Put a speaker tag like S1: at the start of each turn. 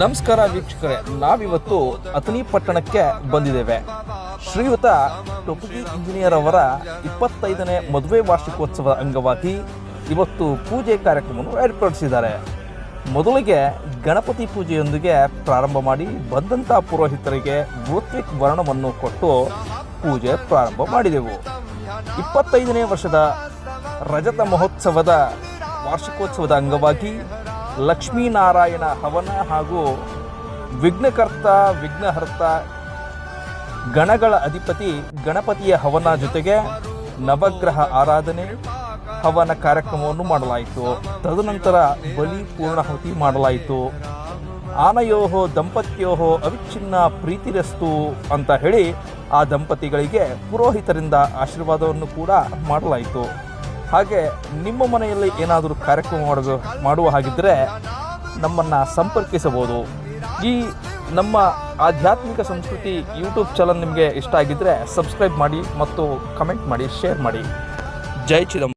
S1: ನಮಸ್ಕಾರ ವೀಕ್ಷಕರೇ, ನಾವಿವತ್ತು ಅಥಣಿ ಪಟ್ಟಣಕ್ಕೆ ಬಂದಿದ್ದೇವೆ. ಶ್ರೀಯುತ ಟೊಪಗಿ ಇಂಜಿನಿಯರ್ ಅವರ ಇಪ್ಪತ್ತೈದನೇ ಮದುವೆ ವಾರ್ಷಿಕೋತ್ಸವ ಅಂಗವಾಗಿ ಇವತ್ತು ಪೂಜೆ ಕಾರ್ಯಕ್ರಮವನ್ನು ಏರ್ಪಡಿಸಿದ್ದಾರೆ. ಮೊದಲಿಗೆ ಗಣಪತಿ ಪೂಜೆಯೊಂದಿಗೆ ಪ್ರಾರಂಭ ಮಾಡಿ ಬಂದಂಥ ಪುರೋಹಿತರಿಗೆ ಋತ್ವಿಕ್ ವರ್ಣವನ್ನು ಕೊಟ್ಟು ಪೂಜೆ ಪ್ರಾರಂಭ ಮಾಡಿದೆವು. ಇಪ್ಪತ್ತೈದನೇ ವರ್ಷದ ರಜತ ಮಹೋತ್ಸವದ ವಾರ್ಷಿಕೋತ್ಸವದ ಅಂಗವಾಗಿ ಲಕ್ಷ್ಮೀನಾರಾಯಣ ಹವನ ಹಾಗೂ ವಿಘ್ನಕರ್ತ, ವಿಘ್ನಹರ್ತ, ಗಣಗಳ ಅಧಿಪತಿ ಗಣಪತಿಯ ಹವನ ಜೊತೆಗೆ ನವಗ್ರಹ ಆರಾಧನೆ ಹವನ ಕಾರ್ಯಕ್ರಮವನ್ನು ಮಾಡಲಾಯಿತು. ತದನಂತರ ಬಲಿ ಪೂರ್ಣಾಹುತಿ ಮಾಡಲಾಯಿತು. ಆನಯೋಹೋ ದಂಪತಿಯೋ ಅವಿಚ್ಛಿನ್ನ ಪ್ರೀತಿರಸ್ತು ಅಂತ ಹೇಳಿ ಆ ದಂಪತಿಗಳಿಗೆ ಪುರೋಹಿತರಿಂದ ಆಶೀರ್ವಾದವನ್ನು ಕೂಡ ಮಾಡಲಾಯಿತು. ಹಾಗೆ ನಿಮ್ಮ ಮನೆಯಲ್ಲಿ ಏನಾದರೂ ಕಾರ್ಯಕ್ರಮ ಮಾಡೋದು ಮಾಡುವ ಹಾಗಿದ್ದರೆ ನಮ್ಮನ್ನು ಸಂಪರ್ಕಿಸಬಹುದು. ಈ ನಮ್ಮ ಆಧ್ಯಾತ್ಮಿಕ ಸಂಸ್ಕೃತಿ ಯೂಟ್ಯೂಬ್ ಚಾನಲ್ ನಿಮಗೆ ಇಷ್ಟ ಆಗಿದ್ದರೆ ಸಬ್ಸ್ಕ್ರೈಬ್ ಮಾಡಿ ಮತ್ತು ಕಮೆಂಟ್ ಮಾಡಿ ಶೇರ್ ಮಾಡಿ. ಜೈ ಚಿದಂಬರಂ.